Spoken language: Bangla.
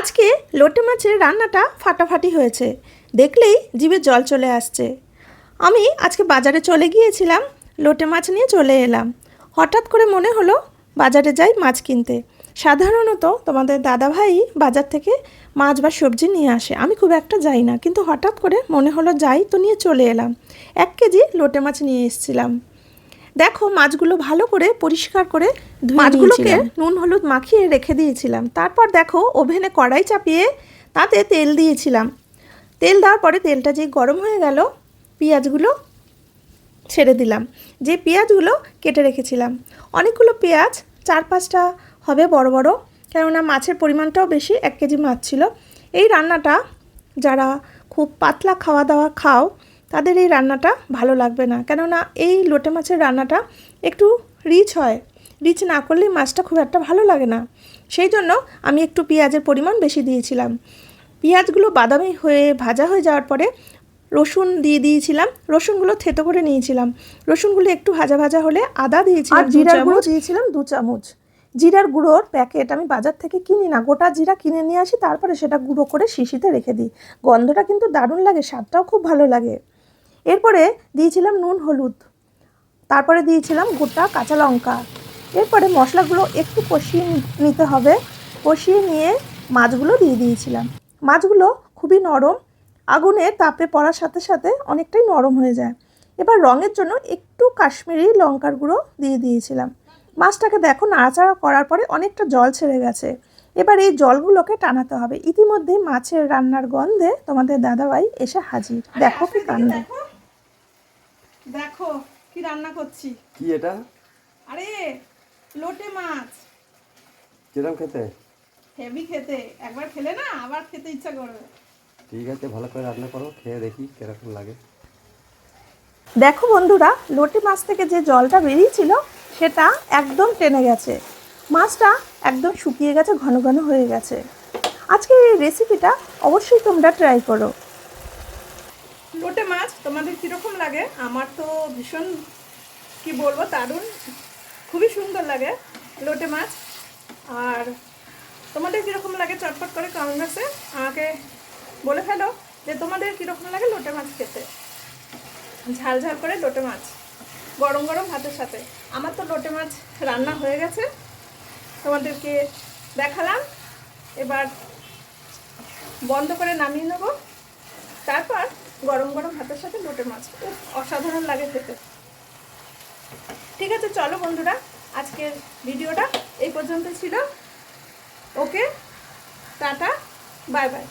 আজকে লোটে মাছের রান্নাটা ফাটাফাটি হয়েছে। দেখলেই জিভে জল চলে আসছে। আমি আজকে বাজারে চলে গিয়েছিলাম, লোটে মাছ নিয়ে চলে এলাম। হঠাৎ করে মনে হলো বাজারে যাই মাছ কিনতে। সাধারণত তোমাদের দাদাভাই বাজার থেকে মাছ বা সবজি নিয়ে আসে। আমি খুব একটা যাই না, কিন্তু হঠাৎ করে মনে হলো যাই তো নিয়ে চলে এলাম। এক কেজি লোটে মাছ নিয়ে এসেছিলাম। দেখো মাছগুলো ভালো করে পরিষ্কার করে মাছগুলোকে নুন হলুদ মাখিয়ে রেখে দিয়েছিলাম। তারপর দেখো ওভেনে কড়াই চাপিয়ে তাতে তেল দিয়েছিলাম। তেল দেওয়ার পরে তেলটা যে গরম হয়ে গেল পেঁয়াজগুলো ছেড়ে দিলাম। যে পেঁয়াজগুলো কেটে রেখেছিলাম। অনেকগুলো পেঁয়াজ চার পাঁচটা হবে বড় বড় কেননা মাছের পরিমাণটাও বেশি এক কেজি মাছ ছিল। এই রান্নাটা যারা খুব পাতলা খাওয়া দাওয়া খাও তাদের এই রান্নাটা ভালো লাগবে না। কেননা এই লোটে মাছের রান্নাটা একটু রিচ হয়। রিচ না করলে মাছটা খুব একটা ভালো লাগে না। সেই জন্য আমি একটু পেঁয়াজের পরিমাণ বেশি দিয়েছিলাম। পেঁয়াজগুলো বাদামি হয়ে ভাজা হয়ে যাওয়ার পরে রসুন দিয়ে দিয়েছিলাম। রসুনগুলো থেতো করে নিয়েছিলাম। রসুনগুলো একটু ভাজা ভাজা হলে আদা দিয়েছিলাম আর জিরার গুঁড়ো দিয়েছিলাম দু চামচ। জিরার গুঁড়োর প্যাকেট আমি বাজার থেকে কিনি না। গোটা জিরা কিনে নিয়ে আসি তারপরে সেটা গুঁড়ো করে শিশিতে রেখে দিই। গন্ধটা কিন্তু দারুণ লাগে স্বাদটাও খুব ভালো লাগে। এরপরে দিয়েছিলাম নুন, হলুদ। তারপরে দিয়েছিলাম গোটা কাঁচা লঙ্কা। এরপরে মশলাগুলো একটু কষিয়ে নিতে হবে। কষিয়ে নিয়ে মাছগুলো দিয়ে দিয়েছিলাম। মাছগুলো খুবই নরম। আগুনে তাপে পড়ার সাথে সাথে অনেকটাই নরম হয়ে যায়। এবার রঙের জন্য একটু কাশ্মীরি লঙ্কার গুঁড়ো দিয়ে দিয়েছিলাম। মাছটাকে দেখো নাড়াচাড়া করার পরে অনেকটা জল ছেড়ে গেছে। এবার এই জলগুলোকে টানাতে হবে। ইতিমধ্যে মাছের রান্নার গন্ধে তোমাদের দাদাভাই এসে হাজির। দেখো কি কাণ্ড। দেখো কি রান্না করছি। কি এটা? আরে লোটে মাছ। কিরম খেতে? হেভি খেতে। একবার খেলে না আবার খেতে ইচ্ছা করবে। ঠিক আছে ভালো করে রান্না করো খেয়ে দেখি কীরকম লাগে। দেখো বন্ধুরা লোটে মাছ থেকে যে জলটা বেরিয়েছিল সেটা একদম টেনে গেছে। মাছটা একদম শুকিয়ে গেছে ঘন ঘন হয়ে গেছে। আজকের এই রেসিপিটা অবশ্যই তোমরা ট্রাই করো। লোটে মাছ, তোমাদের কীরকম লাগে? আমার তো ভীষণ, কি বলব, দারুণ, খুবই সুন্দর লাগে লোটে মাছ। আর তোমাদের কীরকম লাগে চটপট করে কমেন্ট বক্সে আমাকে বলে ফেলো যে তোমাদের কীরকম লাগে লোটে মাছ খেতে। ঝাল ঝাল করে লোটে মাছ, গরম গরম ভাতের সাথে। আমার তো লোটে মাছ রান্না হয়ে গেছে। তোমাদেরকে দেখালাম। এবার বন্ধ করে নামিয়ে নেব। তারপর গরম গরম ভাতের সাথে লোটে মাছ। খুব অসাধারণ লাগে খেতে। ঠিক আছে, চলো বন্ধুরা, আজকের ভিডিওটা এই পর্যন্ত ছিল। Okay, tata, bye bye.